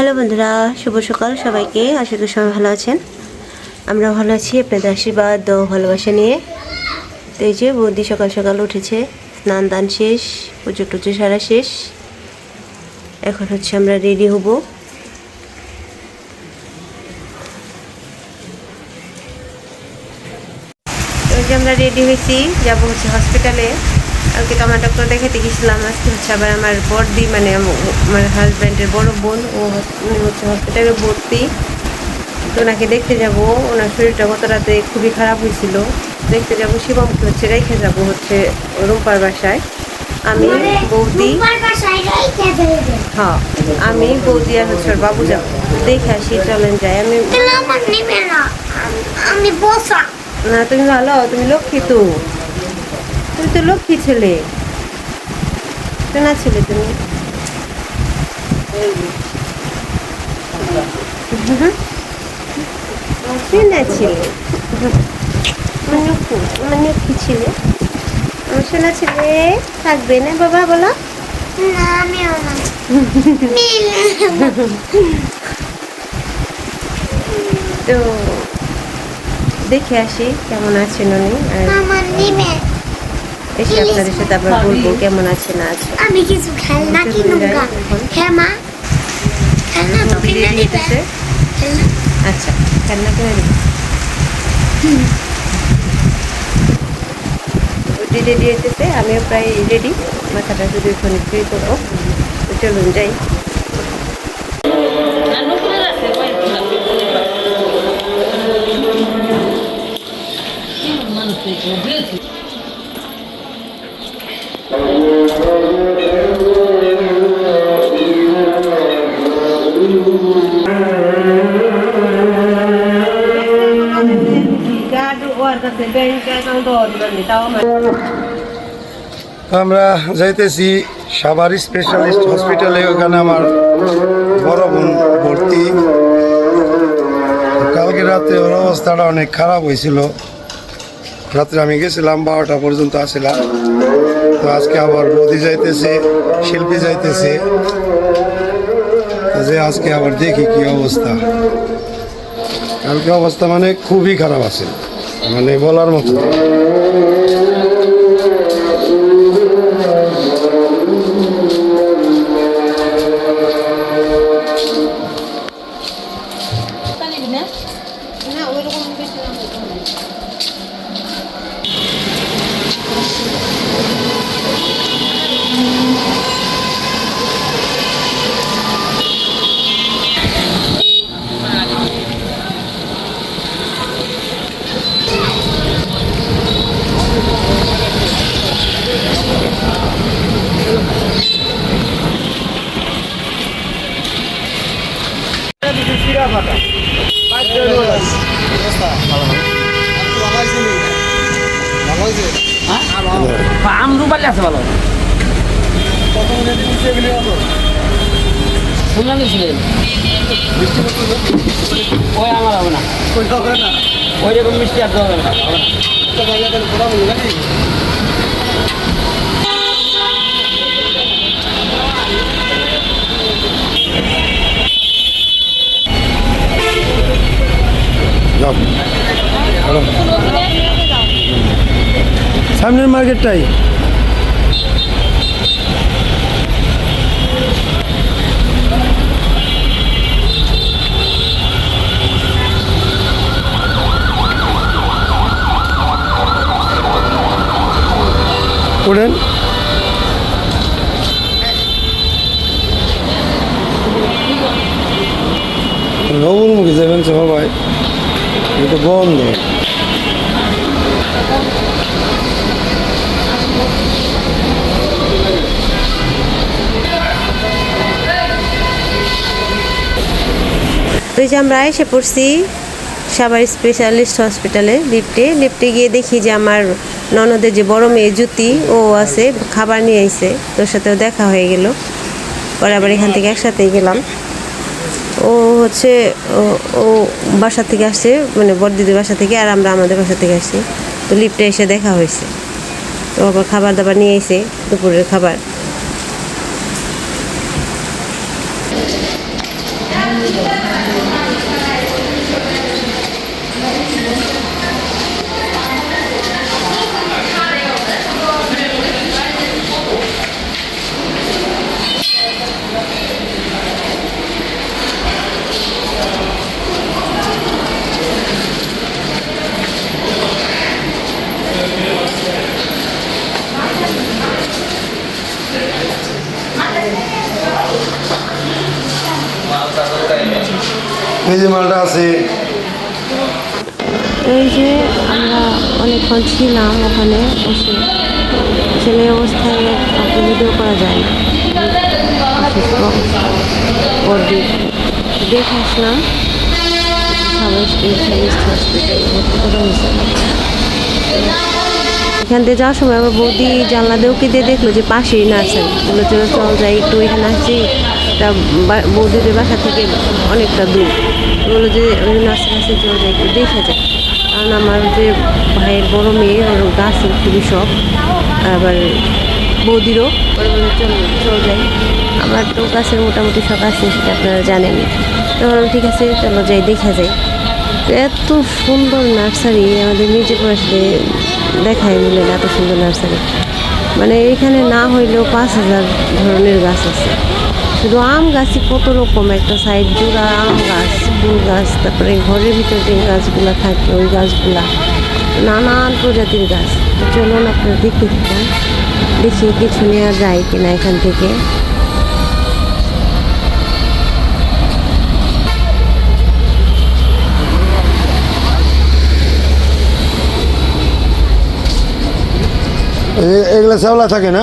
Hello বন্ধুরা, শুভ সকাল সবাইকে। আশা করি সবাই ভালো আছেন। আমরা ভালো আছি আপনাদের আশীর্বাদ ও ভালোবাসা নিয়ে। তো এই যে বৌদি সকাল সকাল উঠেছে, স্নান দান শেষ, পুজো টুজো সারা শেষ। এখন হচ্ছে আমরা রেডি হব। তো যে আমরা রেডি হয়েছি, যাব হচ্ছে হসপিটালে কালকে তো আমার ডক্টর দেখাতে গেছিলাম আজকে হচ্ছে আবার আমার বড়দি মানে আমার হাজব্যান্ডের বড় বোন ও উনি হচ্ছে হসপিটালে ভর্তি। তো ওনাকে দেখতে যাব ওনার শরীরটা গত রাতে খুবই খারাপ হয়েছিল। দেখতে যাব শিবমকে হচ্ছে রেখে যাব হচ্ছে রূপার বাসায়। আমি বৌদি হ্যাঁ আমি বৌদি আর হচ্ছে বাবু যাব। দেখে আসি চলেন যাই। আমি- আমি না তুমি ভালো তুমি লক্ষ্মী তো। তুমি তো লক্ষ্মী ছেলে। কেনা ছেলে তুমি। কেনা ছেলে। আমার লক্ষ্মী আমার লক্ষ্মী ছেলে। আমার সোনা ছেলে থাকবে না বাবা বলো। না আমিও না। তো দেখে আসি কেমন আছেন উনি। আমার নিবে এসে আপনাদের সাথে আবার বলব কেমন আছে না আছে আমি কিছু খেলনা কিনুম গা। হ্যাঁ মা। খেলনা তো কিনে রেডি দিবে আচ্ছা খেলনা কিনে দিবি। রেডি হইতেছে আমিও প্রায় রেডি মাথাটা শুধু এখন ফ্রি করব। চলুন যাই। আমরা যাইতেছি সাভার স্পেশালিস্ট হসপিটালে, ওখানে আমার বড় বোন ভর্তি। কালকে রাতে ওর অবস্থাটা অনেক খারাপ হয়েছিল। রাত্রে আমি গেছিলাম, বারোটা পর্যন্ত আসছিলাম তো আজকে আবার বৌদি যাইতেছে, শিল্পী যাইতেছে। যে আজকে আবার দেখি কি অবস্থা। কালকে অবস্থা মানে খুবই খারাপ আছে মানে বলার মতো না। আমরু পাল্লে আছে ভালো। শুনলাম ছিলেন ওই আমার হবে না। ওই রকম মিষ্টি আর হবে না। চলো। সামনের মার্কেটটাই। ওঠেন নবুর মুখে যাবেন সবাই এটা বন্ধ। তো এই যে আমরা এসে পড়ছি সাভার স্পেশালিস্ট হসপিটালে, লিফটে। লিফটে গিয়ে দেখি যে আমার ননদের যে বড় মেয়ে জুতি ও আছে, খাবার নিয়ে আইছে। তোর সাথেও দেখা হয়ে গেল। পরে আবার এখান থেকে একসাথেই গেলাম। ও হচ্ছে, ও- বাসা থেকে আসছে মানে বড়দিদির বাসা থেকে, আর আমরা আমাদের বাসা থেকে আসছি। তো লিফটে এসে দেখা হয়েছে। তো আবার খাবার দাবার নিয়ে এসে দুপুরের খাবার। এই মালটা আছে। এই যে আমরা অনেকক্ষণ ছিলাম ওখানে বসে ছেলে অবস্থায় কাউকে ভিডিও করা যায় না। দেখে আসলাম। এখান দিয়ে যাওয়ার সময় আমার বৌদি জানলা দিয়ে উকি দিয়ে দেখল যে পাশেই নার্সারি। বলল, চলো, চল যাই, একটু এখানে আসছি তা বৌদিদের বাসা থেকে অনেকটা দূর। বলল যে ওই নার্সারি আছে চলে একটু দেখে যাই কারণ আমার যে ভাইয়ের বড় মেয়ে, ওর গাছের খুবই শখ। আবার বৌদিরও। ওরা বলল, চল যাই। আমার তো গাছের মোটামুটি শখ আছে, সেটা আপনারা জানেনই তো ঠিক আছে, চলো যাই, দেখা যাই। এত সুন্দর নার্সারি, আমাদের মির্জাপুর আসলে দেখাই মিলে এত সুন্দর নার্সারি। মানে এখানে না হইলেও পাঁচ হাজার ধরনের গাছ আছে। শুধু আম গাছই কত রকম, একটা সাইড জোড়া আম গাছ। ফুল গাছ তারপরে ঘরের ভিতর যে গাছগুলো থাকে ওই গাছগুলা নানান প্রজাতির গাছ। চলুন আপনারা দেখতে থাকুন দেখি কিছু নেওয়া যায় কিনা এখান থেকে। এগুলো শ্যাওলা থাকে না?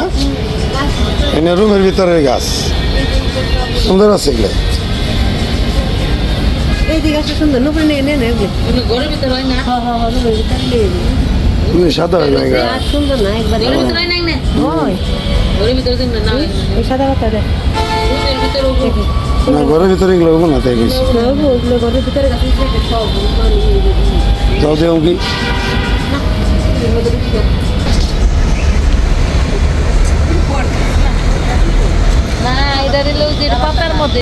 রুমের ভিতরের গাছ। সুন্দর আছে এগুলো। সুন্দর নুপুরে নিয়ে ঘরের ভিতরে হয় না? হ্যাঁ হ্যাঁ হ্যাঁ ভিতরে নিয়ে নিন। সাদা হয়ে আর সুন্দর না একবারে ঘরের ভিতরে হয় না না? হয় ঘরের ভিতরে দিন না। এই সাদা পাতা দেখ রুমের ভিতরে না ঘরের ভিতরে এগুলো হব না তাই কইছি ওগুলো ঘরের ভিতরে গাছ থেকে সব যাও দেও কি না এটা দিল যে পাতার মধ্যে।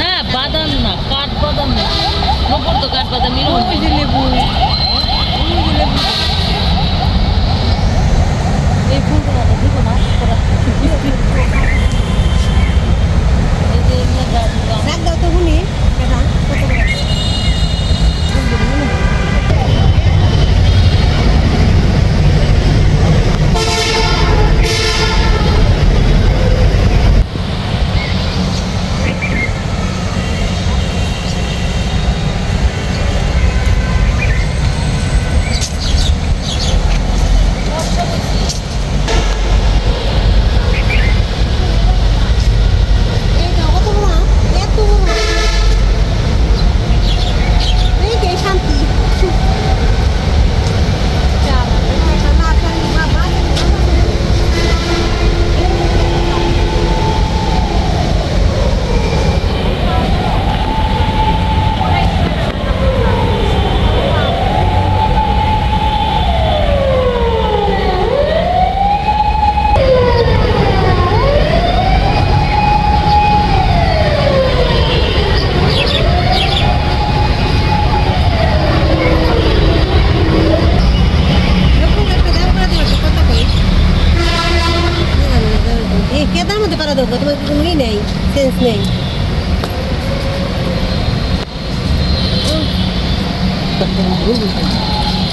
না বাদাম না কাঠ বাদাম না নপুর তো কাঠ বাদাম এরকম ওই যে লেবু এই ফুলগুলো দিব না এই Thank you.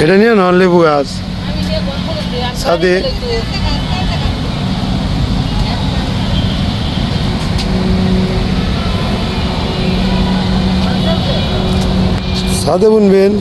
এটা নিয়ে নন লেবু গাছ। সাথে সাথে বুনবেন।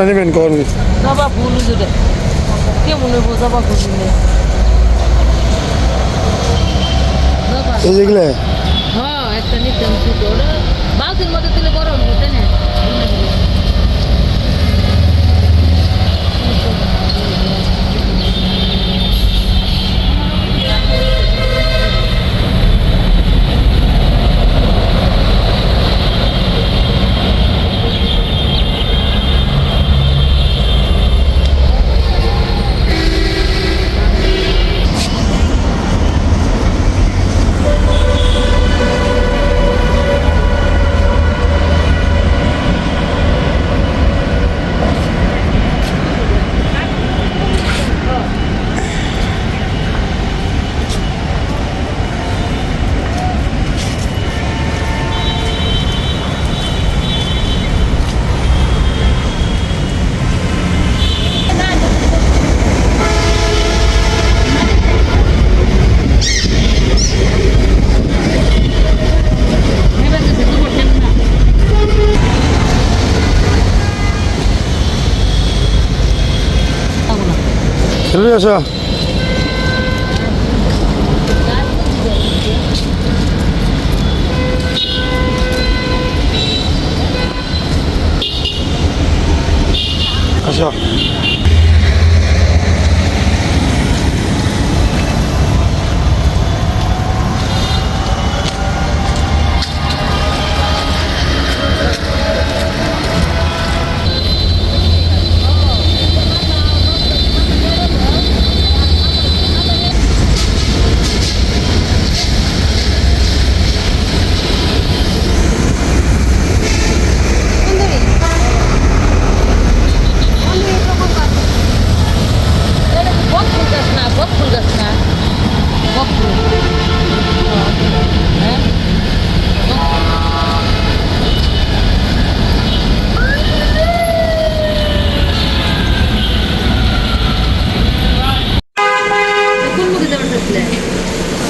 কোনটা নেবেন কোন জবা ফুল জুড়ে কেমন হইব জবা ফুল দিলে জবা এই যেগুলো হ্যাঁ একটা নিতাম ছোট ওটা চলে আসো আসো এটা কি বক ফুল গাছ না বক ফুল গাছ না বক ফুল হ্যাঁ কোন মুখে যাবার চাচ্ছিলে এই পাগল মানে বাজার কি করব নাম কোন জায়গা যাইব নাম বাবা কই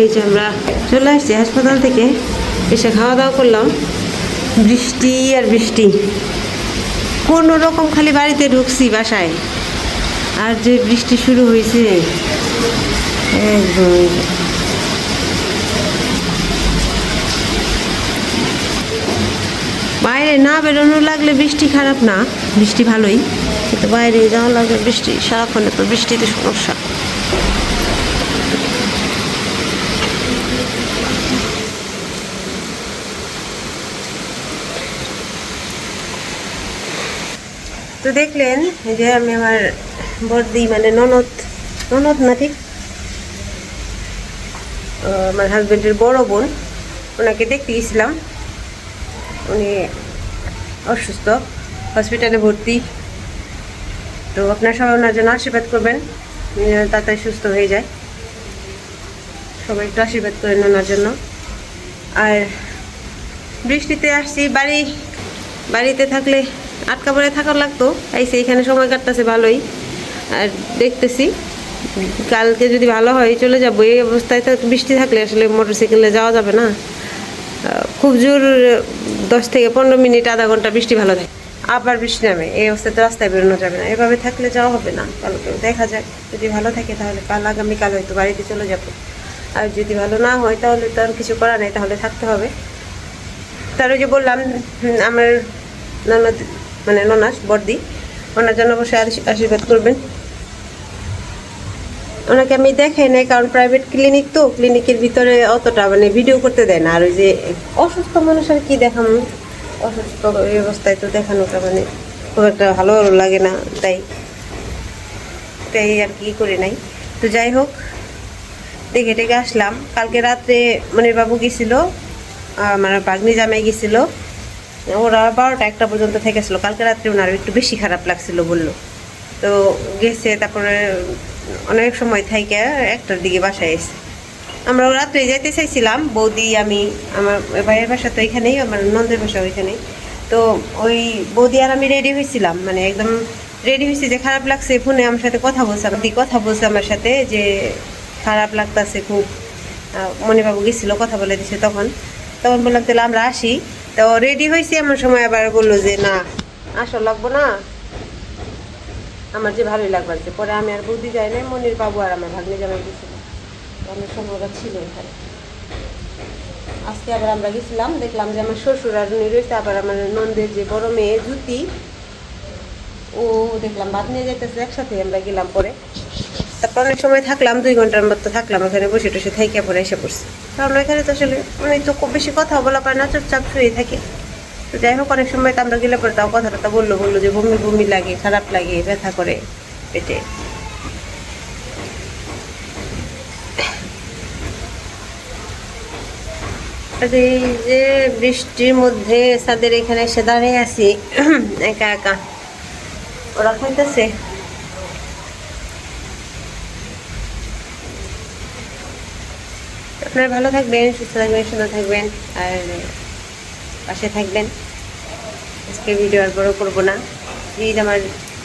এই যে আমরা চলে আসছি হাসপাতাল থেকে, এসে খাওয়া দাওয়া করলাম। বৃষ্টি আর বৃষ্টি। কোনো রকম খালি বাড়িতে ঢুকছি বাসায়। আর যে বৃষ্টি শুরু হয়েছে বাইরে না বেরোনো লাগলে বৃষ্টি খারাপ না, বৃষ্টি ভালোই। কিন্তু বাইরে যাওয়া লাগলে বৃষ্টি, সারাক্ষণ তো বৃষ্টিতে সমস্যা। তো দেখলেন যে আমি আমার বর্দি মানে ননদ ননদ না ঠিক? আমার হাজব্যান্ডের বড় বোন, ওনাকে দেখতে গেছিলাম। উনি অসুস্থ, হসপিটালে ভর্তি। তো আপনার সবাই ওনার জন্য আশীর্বাদ করবেন। তাড়াতাড়ি সুস্থ হয়ে যায়। সবাই একটু আশীর্বাদ করেন ওনার জন্য। আর বৃষ্টিতে আসছি, বাড়ি, বাড়িতে থাকলে আটকা পড়ে থাকার লাগতো। আইসে এখানে সময় কাটতেছে ভালোই। আর দেখতেছি, কালকে যদি ভালো হয় চলে যাব। এই অবস্থায় তো বৃষ্টি থাকলে আসলে মোটর সাইকেলে যাওয়া যাবে না। খুব জোর দশ থেকে পনেরো মিনিট, আধা ঘণ্টা বৃষ্টি ভালো থাকে। আবার বৃষ্টি নামে, এই অবস্থায় তো রাস্তায় বেরোনো যাবে না। এভাবে থাকলে যাওয়া হবে না। কালকে দেখা যাক, যদি ভালো থাকে তাহলে কাল আগামীকাল হয়তো বাড়িতে চলে যাব। আর যদি ভালো না হয় তাহলে তো আর কিছু করার নেই, তাহলে থাকতে হবে। তার ওই যে বললাম আমার ননদ মানে ননাস বর্দি ওনার জন্য অবশ্যই আশী- আশীর্বাদ করবেন। ওনাকে আমি দেখাই নাই, কারণ প্রাইভেট ক্লিনিক তো ক্লিনিকের ভিতরে অতটা মানে ভিডিও করতে দেয় না। আর ওই যে অসুস্থ মানুষ আর কি দেখাম? অসুস্থ এই অবস্থায় তো দেখানোটা মানে খুব একটা ভালো লাগে না, তাই। তাই আর কি করে নাই। তো যাই হোক, দেখে টেকে আসলাম। কালকে রাত্রে মনির বাবু গেছিল, আমার বাগনি জামাই গেছিল। ওরা বারোটা একটা পর্যন্ত থেকেছিল। কালকে রাত্রে ওনার একটু বেশি খারাপ লাগছিল বলল। তো গেছে, তারপরে অনেক সময় থেকে একটার দিকে বাসায় এসে। আমরা রাত্রে যেতে চাইছিলাম, বৌদি, আমি, আমার ভাইয়ের বাসা তো এখানেই, আমার নন্দের বাসা ওইখানেই। তো ওই বৌদি আর আমি রেডি হয়েছিলাম মানে একদম রেডি হয়েছি যে খারাপ লাগছে, ফোনে আমার সাথে কথা বলছে, আমার কথা বলছে আমার সাথে যে খারাপ লাগতাছে খুব। মণিবাবু গেছিল, কথা বলে দিছে তখন। তখন বললাম, তাহলে আমরা আসি। তো রেডি হয়েছি এমন সময় আবার বলল যে, না, আসা লাগবো না। আমার যে ভালোই লাগবার যে, পরে আমি আর বৌদি যাই নাই, মনির বাবু আর আমার ভাগ্নে জামাই গেছিল অনেক সময় ওরা ছিল এখানে। আজকে আবার আমরা গেছিলাম, দেখলাম যে আমার শ্বশুর আর উনি রয়েছে, আবার আমার নন্দের যে বড় মেয়ে জুতি ও দেখলাম বাদ নিয়ে যাইতেছে, একসাথে আমরা গেলাম পরে। তারপর অনেক সময় থাকলাম, দুই ঘণ্টার মতো থাকলাম এখানে বসে টসে থাইকে পরে এসে পড়ছি। কারণ এখানে তো আসলে মানে তো খুব বেশি কথা বলা পায় না, চুপচাপ শুয়ে থাকে। তো যাই হোক, অনেক সময় তো আমরা গেলে পরে তাও কথা টথা বলল বলল যে বমি বমি লাগে, খারাপ লাগে, ব্যথা করে, পেটে। এই যে বৃষ্টির মধ্যে সাদের এখানে এসে দাঁড়িয়ে আছি, একা একা। ওরা খাইতেছে। আপনারা ভালো থাকবেন, সুস্থ থাকবেন, সুন্দর থাকবেন, আর পাশে থাকবেন। আজকে ভিডিও আর বড় করব না। প্লিজ আমার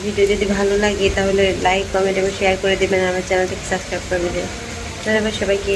ভিডিও যদি ভালো লাগে, তাহলে লাইক কমেন্ট এবং শেয়ার করে দেবেন আমার চ্যানেলটিকে সাবস্ক্রাইব করে দেবেন। ধন্যবাদ সবাইকে।